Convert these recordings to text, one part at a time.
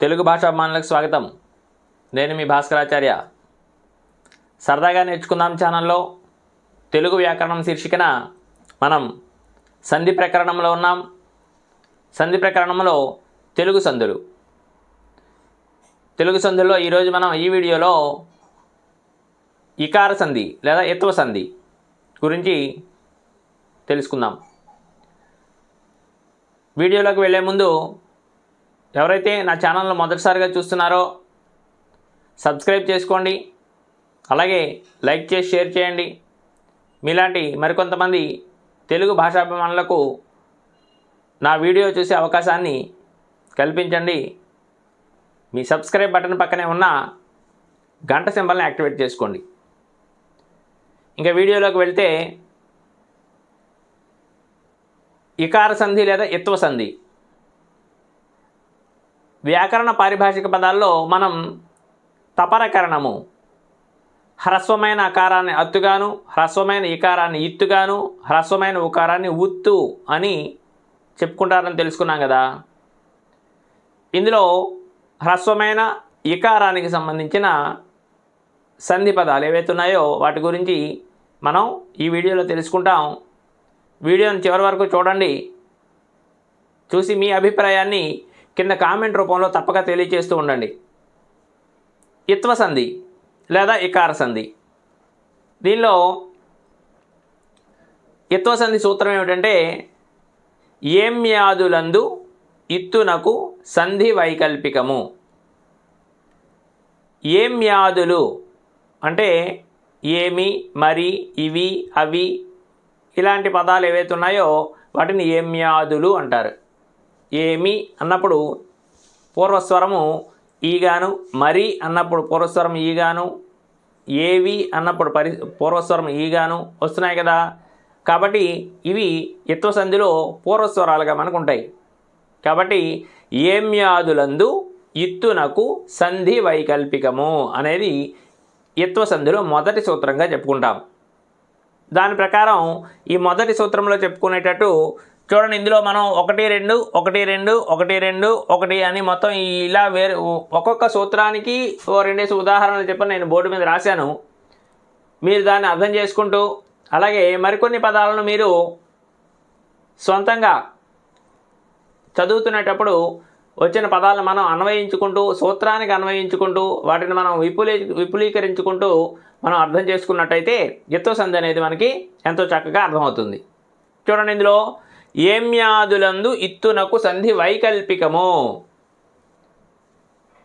తెలుగు భాషాభిమానులకు స్వాగతం. నేను మీ భాస్కరాచార్య. సరదాగా నేర్చుకుందాం ఛానల్లో తెలుగు వ్యాకరణం శీర్షికన మనం సంధి ప్రకరణంలో ఉన్నాం. సంధి ప్రకరణంలో తెలుగు సంధులు. తెలుగు సంధుల్లో ఈరోజు మనం ఈ వీడియోలో ఇకార సంధి లేదా ఎత్వ సంధి గురించి తెలుసుకుందాం. వీడియోలోకి వెళ్ళే ముందు ఎవరైతే నా ఛానల్ను మొదటిసారిగా చూస్తున్నారో సబ్స్క్రైబ్ చేసుకోండి. అలాగే లైక్ చేసి షేర్ చేయండి. మీలాంటి మరికొంతమంది తెలుగు భాషాభిమానులకు నా వీడియో చూసే అవకాశాన్ని కల్పించండి. మీ సబ్స్క్రైబ్ బటన్ పక్కనే ఉన్న గంట సింబల్ని యాక్టివేట్ చేసుకోండి. ఇంకా వీడియోలోకి వెళ్తే ఇకార సంధి లేదా ఇత్వ సంధి. వ్యాకరణ పారిభాషిక పదాల్లో మనం తపరకరణము హ్రస్వమైన అకారాన్ని అత్తుగాను హ్రస్వమైన ఇకారాన్ని ఇత్తుగాను హ్రస్వమైన ఉకారాన్ని ఉత్తు అని చెప్పుకుంటారని తెలుసుకున్నాం కదా. ఇందులో హ్రస్వమైన ఇకారానికి సంబంధించిన సంధి పదాలు ఏవైతే ఉన్నాయో వాటి గురించి మనం ఈ వీడియోలో తెలుసుకుంటాం. వీడియోని చివరి వరకు చూడండి. చూసి మీ అభిప్రాయాన్ని కింద కామెంట్ రూపంలో తప్పక తెలియజేస్తూ ఉండండి. ఇత్వ సంధి లేదా ఇకార సంధి. దీనిలో ఇత్వ సంధి సూత్రం ఏమిటంటే ఏమ్యాదులందు ఇత్తునకు సంధి వైకల్పికము. ఏమ్యాదులు అంటే ఏమి మరి ఇవి అవి ఇలాంటి పదాలు ఏవైతే ఉన్నాయో వాటిని ఏమ్యాదులు అంటారు. ఏమి అన్నప్పుడు పూర్వస్వరము ఈగాను మరి అన్నప్పుడు పూర్వస్వరం ఈగాను ఏవి అన్నప్పుడు పరి పూర్వస్వరం ఈగాను వస్తున్నాయి కదా. కాబట్టి ఇవి ఎత్వ సంధిలో పూర్వస్వరాలుగా మనకు ఉంటాయి కాబట్టి ఏమ్యాదులందు ఇత్తునకు సంధి వైకల్పికము అనేది ఎత్వ సంధిలో మొదటి సూత్రంగా చెప్పుకుంటాం. దాని ప్రకారం ఈ మొదటి సూత్రంలో చెప్పుకునేటట్టు చూడండి ఇందులో మనం ఒకటి రెండు ఒకటి రెండు ఒకటి రెండు ఒకటి అని మొత్తం ఇలా వేరే ఒక్కొక్క సూత్రానికి ఓ రెండేసి ఉదాహరణలు చెప్పి నేను బోర్డు మీద రాశాను. మీరు దాన్ని అర్థం చేసుకుంటూ అలాగే మరికొన్ని పదాలను మీరు సొంతంగా చదువుతున్నప్పుడు వచ్చిన పదాలను మనం అన్వయించుకుంటూ సూత్రానికి అన్వయించుకుంటూ వాటిని మనం విపులీ విపులీకరించుకుంటూ మనం అర్థం చేసుకున్నట్టయితే ఎత్తో సంధి అనేది మనకి ఎంతో చక్కగా అర్థమవుతుంది. చూడండి ఇందులో ఏమ్యాదులందు ఇత్తునకు సంధి వైకల్పికము.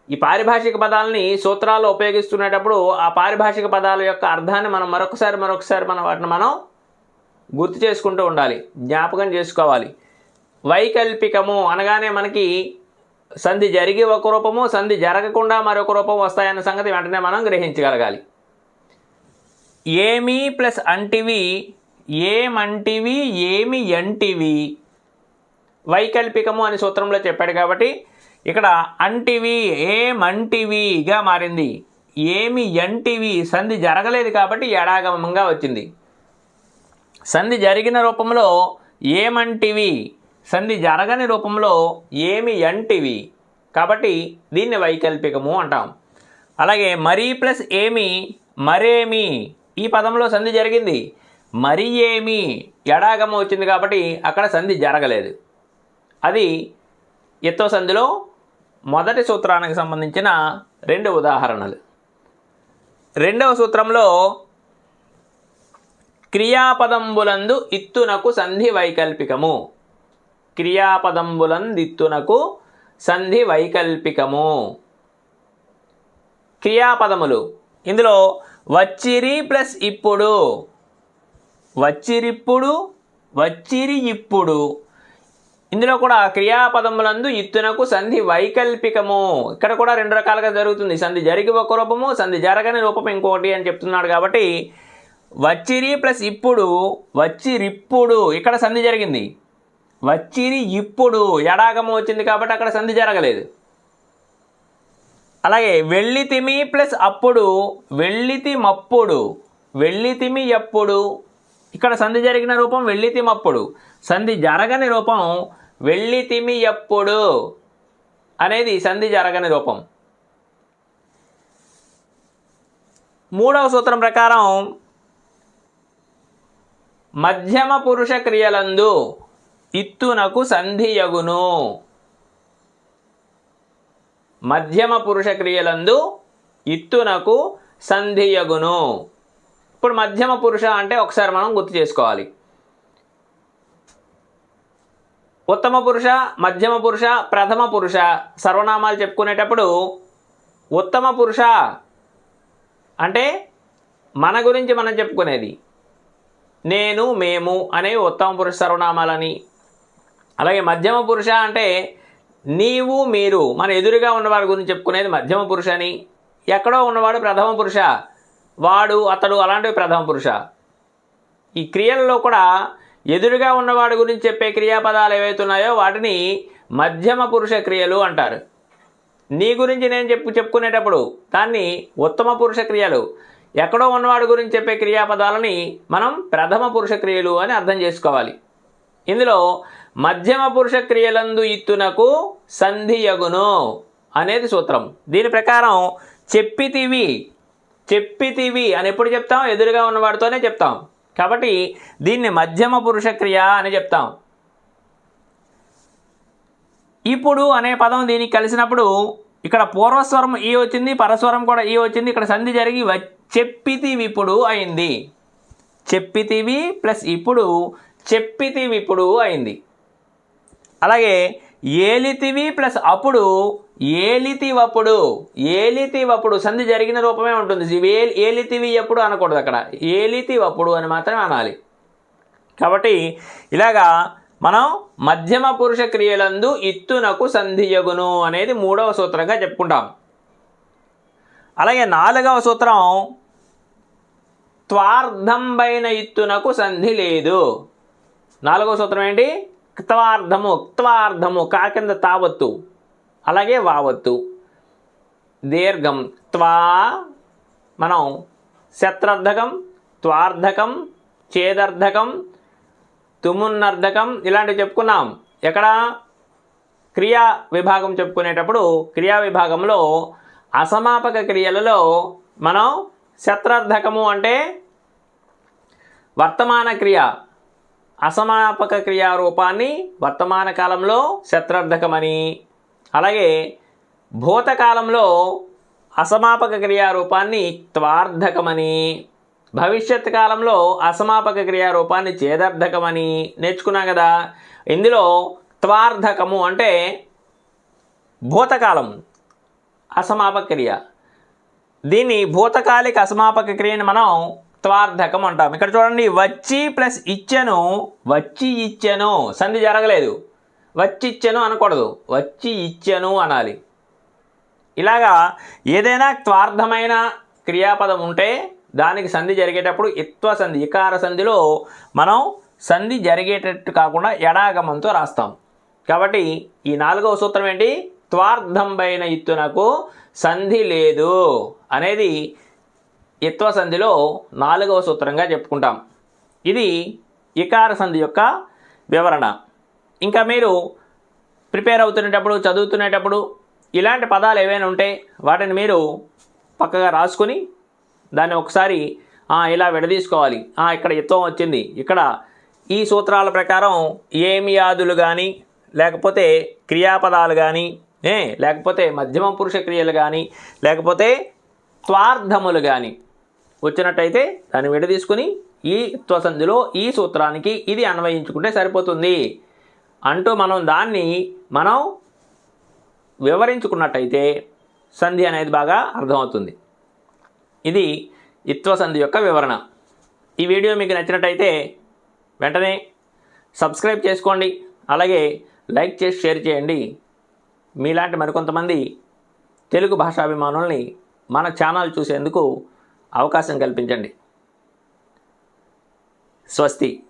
ఈ పారిభాషిక పదాలని సూత్రాల్లో ఉపయోగిస్తున్నప్పుడు ఆ పారిభాషిక పదాల యొక్క అర్థాన్ని మనం మరొకసారి మరొకసారి మనం వాటిని మనం గుర్తు చేసుకుంటూ ఉండాలి జ్ఞాపకం చేసుకోవాలి. వైకల్పికము అనగానే మనకి సంధి జరిగి ఒక రూపము సంధి జరగకుండా మరొక రూపం వస్తాయన్న సంగతి వెంటనే మనం గ్రహించగలగాలి. ఏమి ప్లస్ అంటివి ఏమంటివి ఏమి ఎంటివి వైకల్పికము అని సూత్రంలో చెప్పాడు కాబట్టి ఇక్కడ అంటివి ఏమంటివిగా మారింది. ఏమి ఎంటివి సంధి జరగలేదు కాబట్టి ఎడాగమంగా వచ్చింది. సంధి జరిగిన రూపంలో ఏమంటివి సంధి జరగని రూపంలో ఏమి ఎంటివి కాబట్టి దీన్ని వైకల్పికము అంటాం. అలాగే మరీ ప్లస్ ఏమి మరేమి? ఈ పదంలో సంధి జరిగింది. మరి ఏమి? ఎడాగమ వచ్చింది కాబట్టి అక్కడ సంధి జరగలేదు. అది ఎత్తో సంధిలో మొదటి సూత్రానికి సంబంధించిన రెండు ఉదాహరణలు. రెండవ సూత్రంలో క్రియాపదంబులందు ఇత్తునకు సంధి వైకల్పికము. క్రియాపదంబులందిత్తునకు సంధి వైకల్పికము. క్రియాపదములు. ఇందులో వచ్చిరి ప్లస్ ఇప్పుడు. వచ్చిరిప్పుడు వచ్చిరి ఇప్పుడు. ఇందులో కూడా క్రియాపదములందు ఇత్తునకు సంధి వైకల్పికము. ఇక్కడ కూడా రెండు రకాలుగా జరుగుతుంది. సంధి జరిగి ఒక రూపము సంధి జరగని రూపం ఇంకోటి అని చెప్తున్నాడు కాబట్టి వచ్చిరి ప్లస్ ఇప్పుడు వచ్చిరిప్పుడు. ఇక్కడ సంధి జరిగింది. వచ్చిరి ఇప్పుడు. ఎడాగము వచ్చింది కాబట్టి అక్కడ సంధి జరగలేదు. అలాగే వెళ్ళితిమి ప్లస్ అప్పుడు వెళ్ళితిమప్పుడు వెళ్ళితిమి ఎప్పుడు. ఇక్కడ సంధి జరిగిన రూపం వెళ్ళితిమప్పుడు సంధి జరగని రూపం వెళ్ళితిమి ఎప్పుడు అనేది సంధి జరగని రూపం. మూడవ సూత్రం ప్రకారం మధ్యమ పురుష క్రియలందు ఇత్తునకు సంధియగును మధ్యమ పురుష క్రియలందు ఇత్తునకు సంధియగును ఇప్పుడు మధ్యమ పురుష అంటే ఒకసారి మనం గుర్తు చేసుకోవాలి. ఉత్తమ పురుష మధ్యమ పురుష ప్రథమ పురుష సర్వనామాలు చెప్పుకునేటప్పుడు ఉత్తమ పురుష అంటే మన గురించి మనం చెప్పుకునేది. నేను మేము అనేవి ఉత్తమ పురుష సర్వనామాలని. అలాగే మధ్యమ పురుష అంటే నీవు మీరు మన ఎదురుగా ఉన్నవాడి గురించి చెప్పుకునేది మధ్యమ పురుష అని ఎక్కడో ఉన్నవాడు ప్రథమ పురుష. వాడు అతడు అలాంటివి ప్రథమ పురుష. ఈ క్రియలలో కూడా ఎదురుగా ఉన్నవాడి గురించి చెప్పే క్రియాపదాలు ఏవైతే ఉన్నాయో వాటిని మధ్యమ పురుష క్రియలు అంటారు. నీ గురించి నేను చెప్పు చెప్పుకునేటప్పుడు దాన్ని ఉత్తమ పురుష క్రియలు ఎక్కడో ఉన్నవాడి గురించి చెప్పే క్రియాపదాలని మనం ప్రథమ పురుష క్రియలు అని అర్థం చేసుకోవాలి. ఇందులో మధ్యమ పురుష క్రియలందు ఇత్తునకు సంధియగును అనేది సూత్రం. దీని ప్రకారం చెప్పితివి చెప్పితివి అని ఎప్పుడు చెప్తాం? ఎదురుగా ఉన్నవాడితోనే చెప్తాం. కాబట్టి దీన్ని మధ్యమ పురుష క్రియ అని చెప్తాం. ఇప్పుడు అనే పదం దీనికి కలిసినప్పుడు ఇక్కడ పూర్వస్వరం ఈ వచ్చింది పరస్వరం కూడా ఈ వచ్చింది ఇక్కడ సంధి జరిగి చెప్పితివి ఇప్పుడు అయింది. చెప్పితివి ప్లస్ ఇప్పుడు చెప్పితివి ఇప్పుడు అయింది. అలాగే ఏలితివి ప్లస్ అప్పుడు ఏలితివప్పుడు ఏలితివప్పుడు సంధి జరిగిన రూపమే ఉంటుంది. ఏ- ఏలితివి ఎప్పుడు అనకూడదు అక్కడ. ఏలితివప్పుడు అని మాత్రమే అనాలి. కాబట్టి ఇలాగా మనం మధ్యమ పురుష క్రియలందు ఇత్తునకు సంధియగును అనేది మూడవ సూత్రంగా చెప్పుకుంటాం. అలాగే నాలుగవ సూత్రం త్వార్థంబైన ఇత్తునకు సంధి లేదు. నాలుగవ సూత్రం ఏంటి? క్త్వార్థము క్త్వార్థము కాకింద తావత్తు. అలాగే వావత్తు. దీర్ఘం త్వా మనం శత్రార్థకం త్వార్థకం చేదర్థకం తుమున్నర్థకం ఇలాంటివి చెప్పుకున్నాం. ఎక్కడ? క్రియా విభాగం చెప్పుకునేటప్పుడు క్రియా విభాగంలో అసమాపక క్రియలలో మనం శత్రార్థకము అంటే వర్తమాన క్రియ. అసమాపక క్రియారూపాన్ని వర్తమాన కాలంలో శత్రార్థకమని. అలాగే భూతకాలంలో అసమాపక క్రియారూపాన్ని త్వార్థకమని భవిష్యత్ కాలంలో అసమాపక క్రియారూపాన్ని రూపాన్ని నేర్చుకున్నాం కదా. ఇందులో త్వార్థకము అంటే భూతకాలం అసమాపక క్రియ. దీన్ని భూతకాలిక అసమాపక క్రియని మనం త్వార్థకం అంటాం. ఇక్కడ చూడండి వచ్చి ప్లస్ ఇచ్చెను వచ్చి ఇచ్చెను. సంధి జరగలేదు. వచ్చిచ్చను అనకూడదు. వచ్చి ఇచ్చెను అనాలి. ఇలాగా ఏదైనా త్వార్థమైన క్రియాపదం ఉంటే దానికి సంధి జరిగేటప్పుడు ఇత్వ సంధి ఇకార సంధిలో మనం సంధి జరిగేటట్టు కాకుండా ఎడాగమంతో రాస్తాం. కాబట్టి ఈ నాలుగవ సూత్రం ఏంటి? త్వార్థంబైన ఇత్తునకు సంధి లేదు అనేది ఇత్వ సంధిలో నాలుగవ సూత్రంగా చెప్పుకుంటాం. ఇది ఇకార సంధి యొక్క వివరణ. ఇంకా మీరు ప్రిపేర్ అవుతునేటప్పుడు చదువుతునేటప్పుడు ఇలాంటి పదాలు ఏవైనా ఉంటే వాటిని మీరు పక్కగా రాసుకొని దాన్ని ఒకసారి ఇలా విడదీసుకోవాలి. ఇక్కడ ఇత్వం వచ్చింది. ఇక్కడ ఈ సూత్రాల ప్రకారం ఏమియాదులు కానీ లేకపోతే క్రియాపదాలు కానీ ఏ లేకపోతే మధ్యమ పురుష క్రియలు కానీ లేకపోతే త్వార్థములు కానీ వచ్చినట్టయితే దాన్ని విడదీసుకుని ఈ త్వసంధిలో ఈ సూత్రానికి ఇది అన్వయించుకుంటే సరిపోతుంది. అంటూ మనం దాన్ని మనం వివరించుకున్నట్టయితే సంధి అనేది బాగా అర్థమవుతుంది. ఇది ఇత్వ సంధి యొక్క వివరణ. ఈ వీడియో మీకు నచ్చినట్టయితే వెంటనే సబ్స్క్రైబ్ చేసుకోండి. అలాగే లైక్ చేసి షేర్ చేయండి. మీలాంటి మరికొంతమంది తెలుగు భాషాభిమానుల్ని మన ఛానల్ చూసేందుకు అవకాశం కల్పించండి. స్వస్తి.